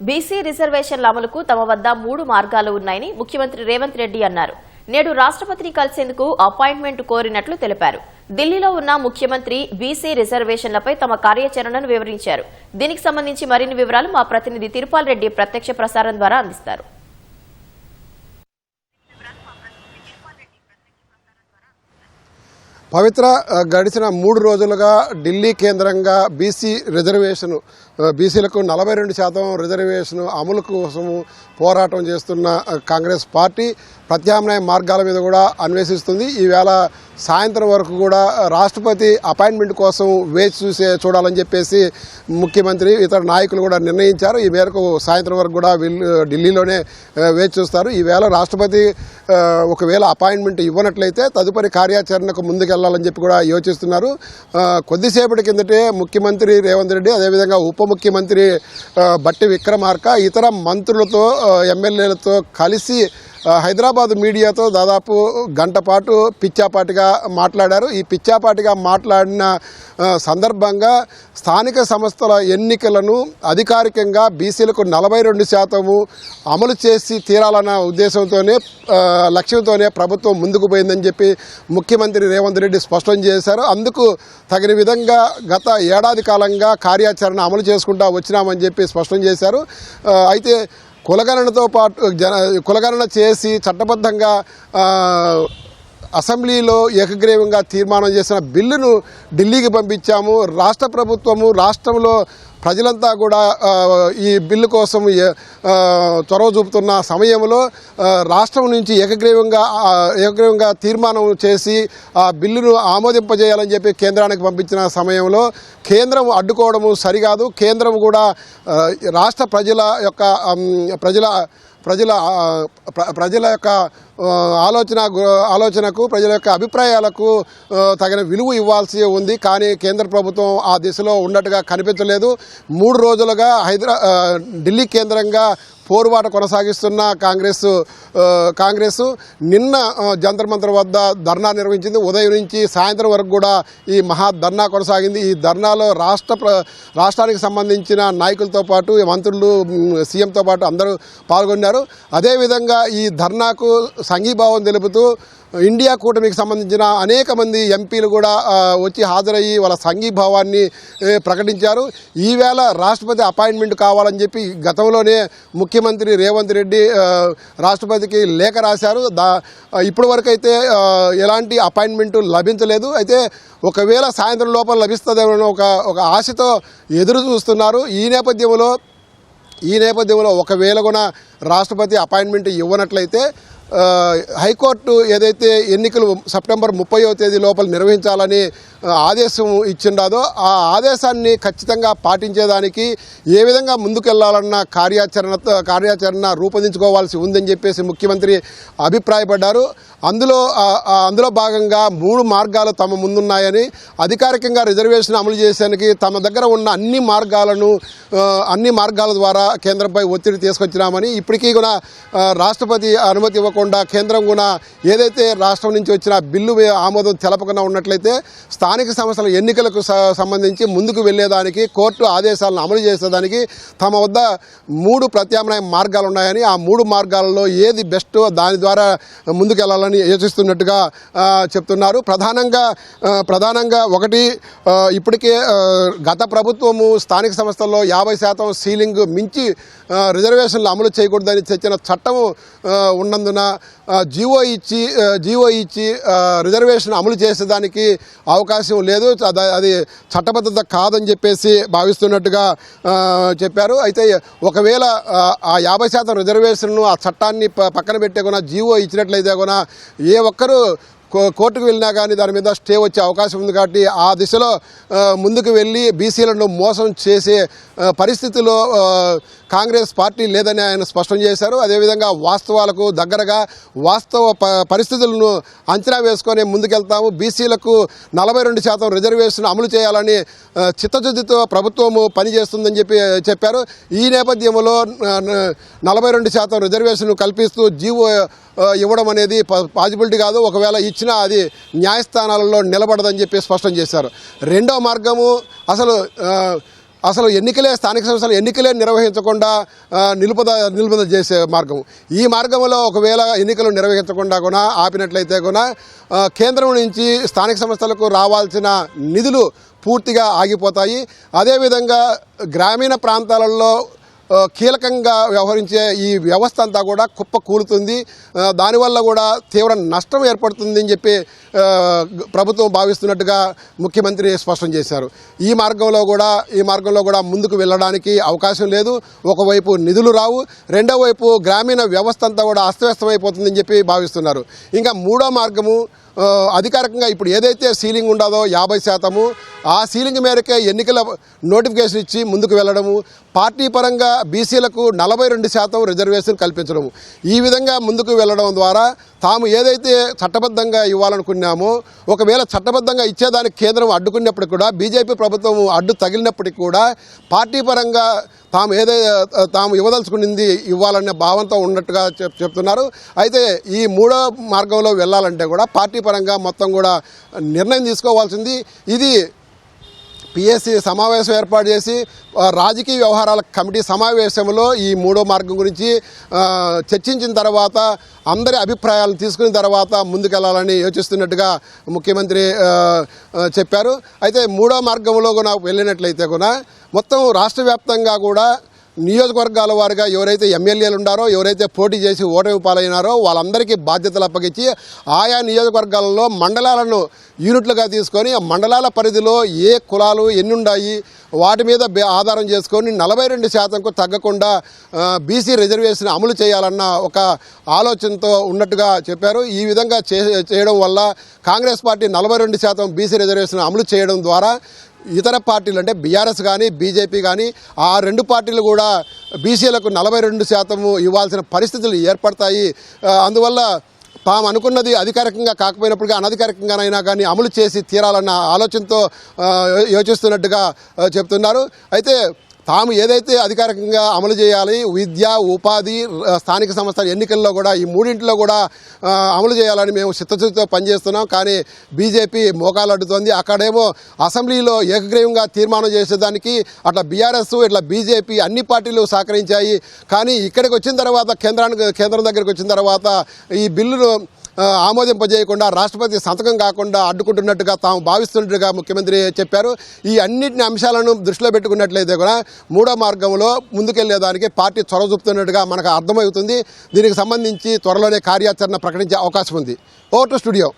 BC రిజర్వేషన్ల అమలుకు తమ వద్ద మూడు మార్గాలు ఉన్నాయని ముఖ్యమంత్రి రేవంత్ రెడ్డి అన్నారు. నేడు రాష్ట్రపతిని కలిసేందుకు అపాయింట్మెంట్ కోరినట్లు తెలిపారు. ఢిల్లీలో ఉన్న ముఖ్యమంత్రి బీసీ రిజర్వేషన్లపై తమ కార్యాచరణను వివరించారు. దీనికి సంబంధించి మరిన్ని వివరాలు మా ప్రతినిధి తిరుపాల్ రెడ్డి ప్రత్యక్ష ప్రసారం ద్వారా అందిస్తారు. పవిత్ర గడిచిన మూడు రోజులుగా ఢిల్లీ కేంద్రంగా బీసీ రిజర్వేషన్ బీసీలకు నలభై రెండు శాతం రిజర్వేషన్ అమలు కోసము పోరాటం చేస్తున్న కాంగ్రెస్ పార్టీ ప్రత్యామ్నాయ మార్గాల మీద కూడా అన్వేషిస్తుంది. ఈవేళ సాయంత్రం వరకు కూడా రాష్ట్రపతి అపాయింట్మెంట్ కోసం వేచి చూసే చూడాలని చెప్పేసి ముఖ్యమంత్రి ఇతర నాయకులు కూడా నిర్ణయించారు. ఈ మేరకు సాయంత్రం వరకు కూడా వీళ్ళు ఢిల్లీలోనే వేచి చూస్తారు. ఈవేళ రాష్ట్రపతి ఒకవేళ అపాయింట్మెంట్ ఇవ్వనట్లయితే తదుపరి కార్యాచరణకు ముందుకెళ్ళాలని చెప్పి కూడా యోచిస్తున్నారు. కొద్దిసేపటి కిందటే ముఖ్యమంత్రి రేవంత్ రెడ్డి అదేవిధంగా ఉప ముఖ్యమంత్రి బట్టి విక్రమార్క ఇతర మంత్రులతో ఎమ్మెల్యేలతో కలిసి హైదరాబాద్ మీడియాతో దాదాపు గంట పాటు పిచ్చాపాటిగా మాట్లాడారు. ఈ పిచ్చాపాటిగా మాట్లాడిన సందర్భంగా స్థానిక సంస్థల ఎన్నికలను అధికారికంగా బీసీలకు నలభై రెండు శాతము అమలు చేసి తీరాలన్న ఉద్దేశంతోనే లక్ష్యంతోనే ప్రభుత్వం ముందుకు పోయిందని చెప్పి ముఖ్యమంత్రి రేవంత్ రెడ్డి స్పష్టం చేశారు. అందుకు తగిన విధంగా గత ఏడాది కాలంగా కార్యాచరణ అమలు చేసుకుంటా వచ్చినామని చెప్పి స్పష్టం చేశారు. అయితే కులగణనతో పాటు జన కులగణన చేసి చట్టబద్ధంగా అసెంబ్లీలో ఏకగ్రీవంగా తీర్మానం చేసిన బిల్లును ఢిల్లీకి పంపించాము. రాష్ట్ర ప్రభుత్వము రాష్ట్రంలో ప్రజలంతా కూడా ఈ బిల్లు కోసం చొరవ చూపుతున్న సమయంలో రాష్ట్రం నుంచి ఏకగ్రీవంగా ఏకగ్రీవంగా తీర్మానం చేసి ఆ బిల్లును ఆమోదింపజేయాలని చెప్పి కేంద్రానికి పంపించిన సమయంలో కేంద్రం అడ్డుకోవడము సరికాదు. కేంద్రం కూడా రాష్ట్ర ప్రజల యొక్క ప్రజల ప్రజల ప్ర- ప్రజల యొక్క ఆలోచన గు- ఆలోచనకు ప్రజల యొక్క అభిప్రాయాలకు తగిన విలువ ఇవ్వాల్సి ఉంది. కానీ కేంద్ర ప్రభుత్వం ఆ దిశలో ఉన్నట్టుగా కనిపించలేదు. మూడు రోజులుగా హైదరా ఢిల్లీ కేంద్రంగా పోరుబాట కొనసాగిస్తున్న కాంగ్రెస్ కాంగ్రెసు కాంగ్రెస్ నిన్న ఆ, జంతర్ మంతర్ వద్ద ధర్నా నిర్వహించింది. ఉదయం నుంచి సాయంత్రం వరకు కూడా ఈ మహా ధర్నా కొనసాగింది. ఈ ధర్నాలో రాష్ట్ర రాష్ట్రానికి సంబంధించిన నాయకులతో పాటు మంత్రులు సీఎంతో పాటు అందరూ పాల్గొన్నారు. అదేవిధంగా ఈ ధర్నాకు సంఘీభావం తెలుపుతూ ఇండియా కూటమికి సంబంధించిన అనేక మంది ఎంపీలు కూడా వచ్చి హాజరయ్యి వాళ్ళ సంఘీభావాన్ని ప్రకటించారు. ఈవేళ రాష్ట్రపతి అపాయింట్మెంట్ కావాలని చెప్పి గతంలోనే ముఖ్యమంత్రి రేవంత్ రెడ్డి రాష్ట్రపతికి లేఖ రాశారు. దా ఇప్పటి వరకు అయితే ఎలాంటి అపాయింట్మెంట్ లభించలేదు. అయితే ఒకవేళ సాయంత్రం లోపల లభిస్తుందేమో ఒక ఒక ఆశతో ఎదురు చూస్తున్నారు. ఈ నేపథ్యంలో ఈ నేపథ్యంలో ఒకవేళ కూడా రాష్ట్రపతి అపాయింట్మెంట్ ఇవ్వనట్లయితే హైకోర్టు ఏదైతే ఎన్నికలు సెప్టెంబర్ ముప్పయో తేదీ లోపల నిర్వహించాలని ఆదేశం ఇచ్చిండాదో ఆ ఆదేశాన్ని ఖచ్చితంగా పాటించేదానికి ఏ విధంగా ముందుకెళ్ళాలన్న కార్యాచరణ కార్యాచరణ రూపొందించుకోవాల్సి ఉందని చెప్పేసి ముఖ్యమంత్రి అభిప్రాయపడ్డారు. అందులో అందులో భాగంగా మూడు మార్గాలు తమ ముందున్నాయని అధికారికంగా రిజర్వేషన్ అమలు చేసేందుకు తమ దగ్గర ఉన్న అన్ని మార్గాలను అన్ని మార్గాల ద్వారా కేంద్రంపై ఒత్తిడి తీసుకొచ్చినామని ఇప్పటికీ కూడా రాష్ట్రపతి అనుమతి ఇవ్వకుండా కేంద్రం కూడా ఏదైతే రాష్ట్రం నుంచి వచ్చిన బిల్లు ఆమోదం తెలపకుండా ఉన్నట్లయితే స్థానిక స్థానిక సంస్థల ఎన్నికలకు సంబంధించి ముందుకు వెళ్ళేదానికి కోర్టు ఆదేశాలను అమలు చేసేదానికి తమ వద్ద మూడు ప్రత్యామ్నాయ మార్గాలు ఉన్నాయని ఆ మూడు మార్గాలలో ఏది బెస్ట్ దాని ద్వారా ముందుకెళ్ళాలని యోచిస్తున్నట్టుగా చెప్తున్నారు. ప్రధానంగా ప్రధానంగా ఒకటి ఇప్పటికే గత ప్రభుత్వము స్థానిక సంస్థల్లో యాభై శాతం సీలింగ్ మించి రిజర్వేషన్లు అమలు చేయకూడదని తెచ్చిన చట్టము ఉన్నందున జీవో ఇచ్చి జీవో ఇచ్చి రిజర్వేషన్ అమలు చేసేదానికి అవకాశం లేదు. అది చట్టబద్ధత కాదని చెప్పేసి భావిస్తున్నట్టుగా చెప్పారు. అయితే ఒకవేళ ఆ, యాభై శాతం రిజర్వేషన్ను ఆ చట్టాన్ని పక్కన పెట్టే కొన జీవో ఇచ్చినట్లయితే కూడా ఏ ఒక్కరూ కో- కోర్టుకు వెళ్ళినా కానీ దాని మీద స్టే వచ్చే అవకాశం ఉంది కాబట్టి ఆ దిశలో ముందుకు వెళ్ళి బీసీలను మోసం చేసే పరిస్థితిలో కాంగ్రెస్ పార్టీ లేదని ఆయన స్పష్టం చేశారు. అదేవిధంగా వాస్తవాలకు దగ్గరగా వాస్తవ ప పరిస్థితులను అంచనా వేసుకొని ముందుకెళ్తాము. బీసీలకు నలభై రెండు శాతం రిజర్వేషన్ అమలు చేయాలని చిత్తశుద్ధితో ప్రభుత్వము పనిచేస్తుందని చెప్పి చెప్పారు. ఈ నేపథ్యంలో నలభై రెండు శాతం రిజర్వేషన్ కల్పిస్తూ జీవో ఇవ్వడం అనేది ప- పాసిబిలిటీ కాదు. ఒకవేళ ఇచ్చినా అది న్యాయస్థానాలలో నిలబడదని చెప్పి స్పష్టం చేశారు. రెండో మార్గము అసలు అసలు ఎన్నికలే స్థానిక సంస్థలు ఎన్నికలే నిర్వహించకుండా నిలుపుద నిలుపుద చేసే మార్గం. ఈ మార్గంలో ఒకవేళ ఎన్నికలు నిర్వహించకుండా కూడా ఆపినట్లయితే కూడా కేంద్రం నుంచి స్థానిక సంస్థలకు రావాల్సిన నిధులు పూర్తిగా ఆగిపోతాయి. అదేవిధంగా గ్రామీణ ప్రాంతాలలో కీలకంగా వ్యవహరించే ఈ వ్యవస్థ అంతా కూడా కుప్ప కూలుతుంది. దానివల్ల కూడా తీవ్ర నష్టం ఏర్పడుతుంది అని చెప్పి ప్రభుత్వం భావిస్తున్నట్టుగా ముఖ్యమంత్రి స్పష్టం చేశారు. ఈ మార్గంలో కూడా ఈ మార్గంలో కూడా ముందుకు వెళ్ళడానికి అవకాశం లేదు. ఒకవైపు నిధులు రావు. రెండో వైపు గ్రామీణ వ్యవస్థ అంతా కూడా అస్తవ్యస్తమైపోతుందని చెప్పి భావిస్తున్నారు. ఇంకా మూడో మార్గము అధికారికంగా ఇప్పుడు ఏదైతే సీలింగ్ ఉండదో యాభై శాతము ఆ సీలింగ్ మేరకే ఎన్నికల నోటిఫికేషన్ ఇచ్చి ముందుకు వెళ్ళడము పార్టీ పరంగా బీసీలకు నలభై రెండు శాతం రిజర్వేషన్ కల్పించడము. ఈ విధంగా ముందుకు వెళ్ళడం ద్వారా తాము ఏదైతే చట్టబద్ధంగా ఇవ్వాలనుకున్నామో ఒకవేళ చట్టబద్ధంగా ఇచ్చేదానికి కేంద్రం అడ్డుకున్నప్పటికీ కూడా బీజేపీ ప్రభుత్వం అడ్డు తగిలినప్పటికీ కూడా పార్టీ పరంగా తాము ఏదైతే తాము ఇవ్వదలుచుకునింది ఇవ్వాలనే భావంతో ఉన్నట్టుగా చెప్ చెప్తున్నారు. అయితే ఈ మూడో మార్గంలో వెళ్ళాలంటే కూడా పార్టీ పరంగా మొత్తం కూడా నిర్ణయం తీసుకోవాల్సింది. ఇది పిఎస్సి సమావేశం ఏర్పాటు చేసి రాజకీయ వ్యవహారాల కమిటీ సమావేశంలో ఈ మూడో మార్గం గురించి చర్చించిన తర్వాత అందరి అభిప్రాయాలను తీసుకున్న తర్వాత ముందుకెళ్ళాలని యోచిస్తున్నట్టుగా ముఖ్యమంత్రి చెప్పారు. అయితే మూడో మార్గంలో కూడా వెళ్ళినట్లయితే కూడా మొత్తం రాష్ట్ర వ్యాప్తంగా కూడా నియోజకవర్గాల వారిగా ఎవరైతే ఎమ్మెల్యేలు ఉన్నారో ఎవరైతే పోటీ చేసి ఓటమి పాలైనారో వాళ్ళందరికీ బాధ్యతలు అప్పగించి ఆయా నియోజకవర్గాలలో మండలాలను యూనిట్లుగా తీసుకొని ఆ మండలాల పరిధిలో ఏ కులాలు ఎన్ని ఉన్నాయి వాటి మీద బే- ఆధారం చేసుకొని నలభై రెండు శాతంకు తగ్గకుండా బీసీ రిజర్వేషన్ అమలు చేయాలన్న ఒక ఆలోచనతో ఉన్నట్టుగా చెప్పారు. ఈ విధంగా చే చేయడం వల్ల కాంగ్రెస్ పార్టీ నలభై రెండు శాతం బీసీ రిజర్వేషన్ అమలు చేయడం ద్వారా ఇతర పార్టీలు అంటే బీఆర్ఎస్ కానీ బీజేపీ కానీ ఆ రెండు పార్టీలు కూడా బీసీలకు నలభై రెండు శాతము ఇవ్వాల్సిన పరిస్థితులు ఏర్పడతాయి. అందువల్ల తాము అనుకున్నది అధికారికంగా కాకపోయినప్పటికీ అనధికారికంగానైనా కానీ అమలు చేసి తీరాలన్న ఆలోచనతో యోచిస్తున్నట్టుగా చెప్తున్నారు. అయితే తాము ఏదైతే అధికారికంగా అమలు చేయాలి విద్య ఉపాధి స్థానిక సంస్థల ఎన్నికల్లో కూడా ఈ మూడింటిలో కూడా అమలు చేయాలని మేము చిత్తశుద్ధితో పనిచేస్తున్నాం. కానీ బీజేపీ మోకాలడ్డుతోంది అక్కడేమో అసెంబ్లీలో ఏకగ్రీవంగా తీర్మానం చేసేదానికి అట్లా బీఆర్ఎస్ ఇట్లా బీజేపీ అన్ని పార్టీలు సహకరించాయి. కానీ ఇక్కడికి వచ్చిన తర్వాత కేంద్రానికి కేంద్రం దగ్గరికి వచ్చిన తర్వాత ఈ బిల్లును ఆమోదింపజేయకుండా రాష్ట్రపతి సంతకం కాకుండా అడ్డుకుంటున్నట్టుగా తాము భావిస్తున్నట్టుగా ముఖ్యమంత్రి చెప్పారు. ఈ అన్నింటిని అంశాలను దృష్టిలో పెట్టుకున్నట్లయితే కూడా మూడో మార్గంలో ముందుకెళ్ళేదానికి పార్టీ చొరవ చూపుతున్నట్టుగా మనకు అర్థమవుతుంది. దీనికి సంబంధించి త్వరలోనే కార్యాచరణ ప్రకటించే అవకాశం ఉంది. ఓ స్టూడియో.